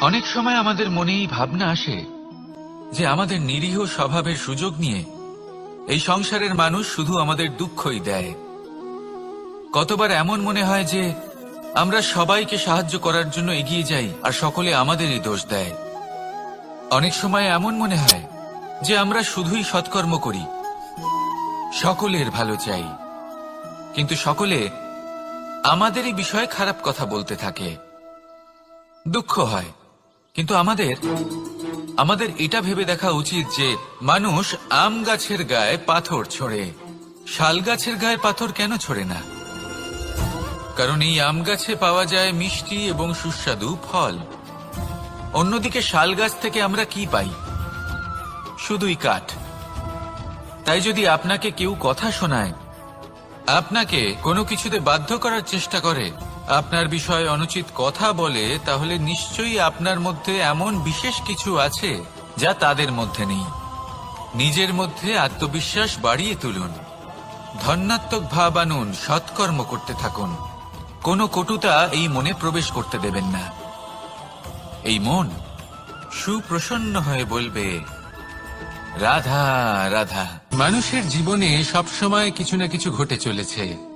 অনেক সময় আমাদের মনে এই ভাবনা আসে যে আমাদের নিরীহ স্বভাবের সুযোগ নিয়ে এই সংসারের মানুষ শুধু আমাদের দুঃখই দেয়। কতবার এমন মনে হয় যে আমরা সবাইকে সাহায্য করার জন্য এগিয়ে যাই আর সকলে আমাদেরই দোষ দেয়। অনেক সময় এমন মনে হয় যে আমরা শুধুই সৎকর্ম করি, সকলের ভালো চাই, কিন্তু সকলে আমাদেরই বিষয়ে খারাপ কথা বলতে থাকে। দুঃখ হয়। কিন্তু আমাদের আমাদের এটা ভেবে দেখা উচিত যে মানুষ আম গাছের গায়ে পাথর ছোড়ে। শাল গাছের গায়ে পাথর কেন ছোড়ে না? কারণ এই আম গাছে পাওয়া যায় মিষ্টি এবং সুস্বাদু ফল। অন্যদিকে শাল গাছ থেকে আমরা কি পাই? শুধুই কাঠ। তাই যদি আপনাকে কেউ কথা শোনায়, আপনাকে কোনো কিছুতে বাধ্য করার চেষ্টা করে আপনার বিষয়ে অনুচিত কথা বলে, তাহলে নিশ্চয়ই আপনার মধ্যে এমন বিশেষ কিছু আছে যা তাদের মধ্যে নেই। নিজের মধ্যে আত্মবিশ্বাস বাড়িয়ে তুলুন। ধন্যাত্মক ভাব আনুন, সৎকর্ম করতে থাকুন। কোনো কটুতা এই মনে প্রবেশ করতে দেবেন না। এই মন সুপ্রসন্ন হয়ে বলবে, রাধা রাধা। মানুষের জীবনে সবসময় কিছু না কিছু ঘটে চলেছে।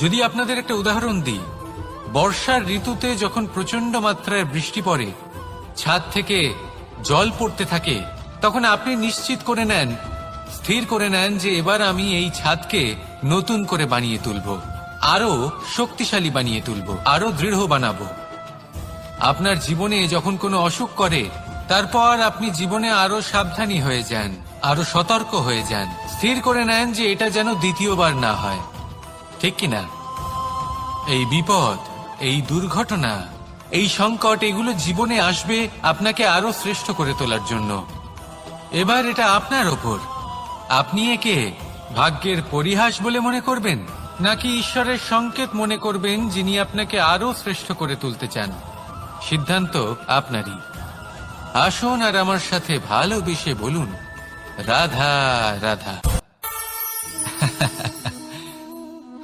যদি আপনাদের একটা উদাহরণ দিই, বর্ষার ঋতুতে যখন প্রচণ্ড মাত্রায় বৃষ্টি পড়ে, ছাদ থেকে জল পড়তে থাকে, তখন আপনি নিশ্চিত করে নেন, স্থির করে নেন যে এবার আমি এই ছাদকে নতুন করে বানিয়ে তুলব আরও শক্তিশালী বানিয়ে তুলব আরও দৃঢ় বানাবো। আপনার জীবনে যখন কোনো অসুখ করে, তারপর আপনি জীবনে আরও সাবধানী হয়ে যান আরও সতর্ক হয়ে যান, স্থির করে নেন যে এটা যেন দ্বিতীয়বার না হয়। ঠিক কিনা? এই বিপদ, এই দুর্ঘটনা, এই সংকট, এগুলো জীবনে আসবে আপনাকে আরও শ্রেষ্ঠ করে তোলার জন্য। এবার এটা আপনার ওপর। আপনি একে ভাগ্যের পরিহাস বলে মনে করবেন, নাকি ঈশ্বরের সংকেত মনে করবেন যিনি আপনাকে আরও শ্রেষ্ঠ করে তুলতে চান? সিদ্ধান্ত আপনারই। আসুন আর আমার সাথে ভালোবেসে বলুন, রাধা রাধা।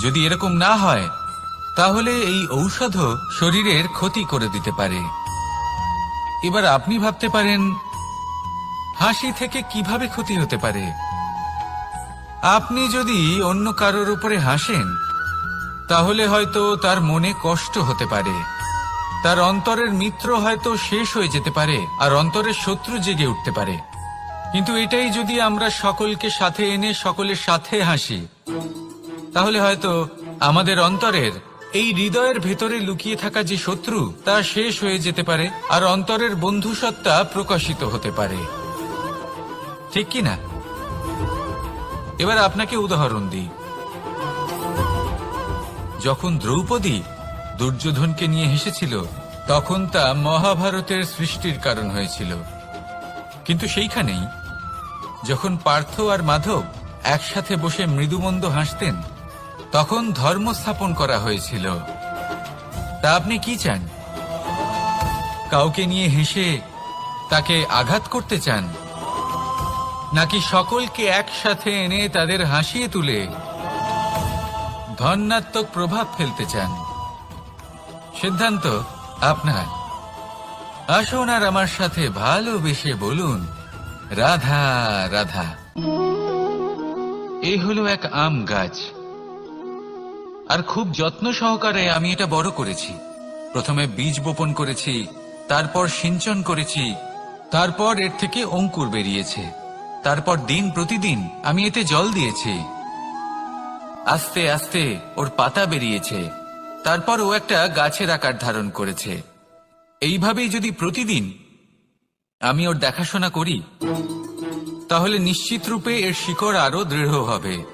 যদি এরকম না হয়, তাহলে এই ঔষধও শরীরের ক্ষতি করে দিতে পারে। এবার আপনি ভাবতে পারেন, হাসি থেকে কীভাবে ক্ষতি হতে পারে? আপনি যদি অন্য কারোর উপরে হাসেন, তাহলে হয়তো তার মনে কষ্ট হতে পারে। তার অন্তরের মিত্র হয়তো শেষ হয়ে যেতে পারে, আর অন্তরের শত্রু জেগে উঠতে পারে। কিন্তু এটাই যদি আমরা সকলকে সাথে এনে সকলের সাথে হাসি তাহলে হয়তো আমাদের অন্তরের এই হৃদয়ের ভেতরে লুকিয়ে থাকা যে শত্রু, তা শেষ হয়ে যেতে পারে, আর অন্তরের বন্ধুসত্তা প্রকাশিত হতে পারে। ঠিক কি না? এবার আপনাকে উদাহরণ দিই। যখন দ্রৌপদী দুর্যোধনকে নিয়ে হেসেছিল, তখন তা মহাভারতের সৃষ্টির কারণ হয়েছিল। কিন্তু সেইখানেই, যখন পার্থ আর মাধব একসাথে বসে মৃদুমন্দ হাসতেন তখন ধর্ম স্থাপন করা হয়েছিল। তা আপনি কি চান? কাউকে নিয়ে হেসে তাকে আঘাত করতে চান? নাকি সকলকে একসাথে এনে তাদের হাসিয়ে তুলে ধন্যাত্মক প্রভাব ফেলতে চান? সিদ্ধান্ত আপনার। আসুন আর আমার সাথে ভালোবেসে বলুন, রাধা রাধা। এই হলো এক আম গাছ। আর খুব যত্ন সহকারে আমি এটা বড় করেছি। প্রথমে বীজ বপন করেছি, তারপর সিঞ্চন করেছি, তারপর এর থেকে অঙ্কুর বেরিয়েছে। তারপর দিন প্রতিদিন আমি এতে জল দিয়েছি। আস্তে আস্তে ওর পাতা বেরিয়েছে। তারপর ও একটা গাছের আকার ধারণ করেছে। এইভাবেই যদি প্রতিদিন আমি ওর দেখাশোনা করি, তাহলে নিশ্চিত রূপে এর শিকড় আরও দৃঢ় হবে।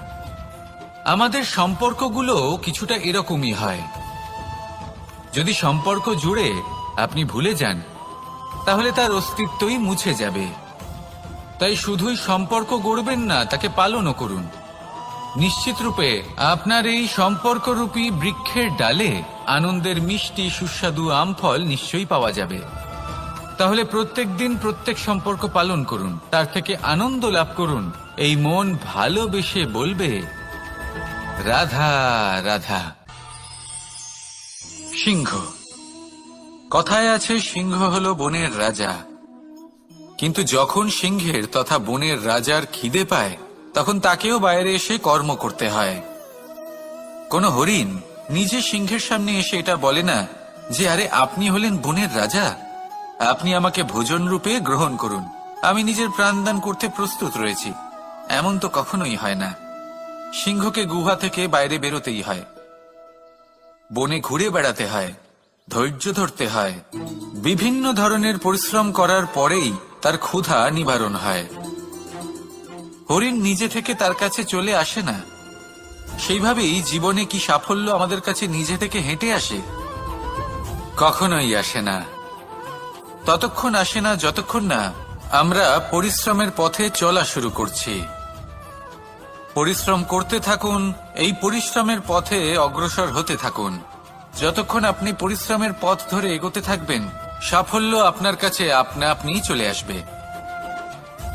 আমাদের সম্পর্কগুলো কিছুটা এরকমই হয়। যদি সম্পর্ক জুড়ে আপনি ভুলে যান, তাহলে তার অস্তিত্বই মুছে যাবে। তাই শুধুই সম্পর্ক গড়বেন না, তাকে পালনও করুন। নিশ্চিত রূপে আপনার এই সম্পর্করূপী বৃক্ষের ডালে আনন্দের মিষ্টি, সুস্বাদু আমফল নিশ্চয়ই পাওয়া যাবে। তাহলে প্রত্যেক দিন প্রত্যেক সম্পর্ক পালন করুন, তার থেকে আনন্দ লাভ করুন। এই মন ভালোবেসে বলবে রাধা রাধা। সিংহ। কথায় আছে, সিংহ হলো বনের রাজা। কিন্তু যখন সিংহের তথা বনের রাজার খিদে পায়, তখন তাকেও বাইরে এসে কর্ম করতে হয়। কোন হরিণ নিজে সিংহের সামনে এসে এটা বলে না যে, আরে, আপনি হলেন বনের রাজা? আপনি আমাকে ভোজন রূপে গ্রহণ করুন। আমি নিজের প্রাণদান করতে প্রস্তুত রয়েছি। এমন তো কখনোই হয় না। সিংহকে গুহা থেকে বাইরে বেরোতেই হয়। বনে ঘুরে বেড়াতে হয়, ধৈর্য ধরতে হয়। বিভিন্ন ধরনের পরিশ্রম করার পরেই তার ক্ষুধা নিবারণ হয়। হরিণ নিজে থেকে তার কাছে চলে আসে না। সেইভাবেই জীবনে কি সাফল্য আমাদের কাছে নিজে থেকে হেঁটে আসে? কখনোই আসে না। ততক্ষণ আসে না, যতক্ষণ না আমরা পরিশ্রমের পথে চলা শুরু করছি। পরিশ্রম করতে থাকুন, এই পরিশ্রমের পথে অগ্রসর হতে থাকুন। যতক্ষণ আপনি পরিশ্রমের পথ ধরে এগোতে থাকবেন, সাফল্য আপনার কাছে আপনা আপনিই চলে আসবে।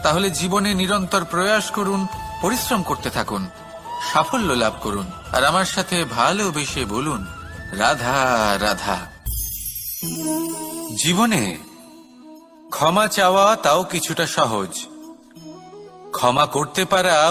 তাহলে জীবনে নিরন্তর প্রয়াস করুন, পরিশ্রম করতে থাকুন, সাফল্য লাভ করুন। আর আমার সাথে ভালোবেসে বলুন, রাধা রাধা। জীবনে ক্ষমা চাওয়া তাও কিছুটা সহজ। ক্ষমা করতে পারা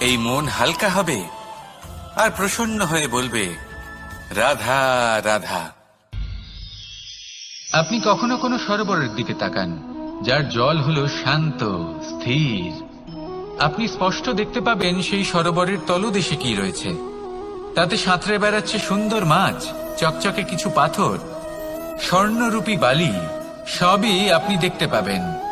এই মন হালকা হবে আর প্রসন্ন হয়ে বলবে, রাধা রাধা। আপনি কখনো কোনো সরোবরের দিকে তাকান, যার জল হলো শান্ত, স্থির। আপনি স্পষ্ট দেখতে পাবেন সেই সরোবরের তলদেশে কি রয়েছে। তাতে সাঁতরে বেড়াচ্ছে সুন্দর মাছ, চকচকে কিছু পাথর, স্বর্ণরূপী বালি, সবই আপনি দেখতে পাবেন।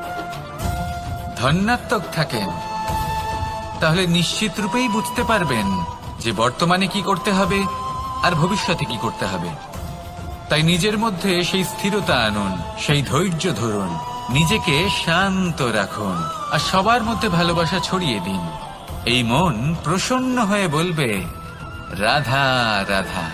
ধন্যাত্মক থাকেন। তাহলে নিশ্চিত রূপেই বুঝতে পারবেন যে বর্তমানে কি করতে হবে আর ভবিষ্যতে কি করতে হবে। তাই নিজের মধ্যে সেই স্থিরতা আনুন, সেই ধৈর্য ধরুন, নিজেকে শান্ত রাখুন আর সবার মধ্যে ভালোবাসা ছড়িয়ে দিন। এই মন প্রসন্ন হয়ে বলবে, রাধা রাধা।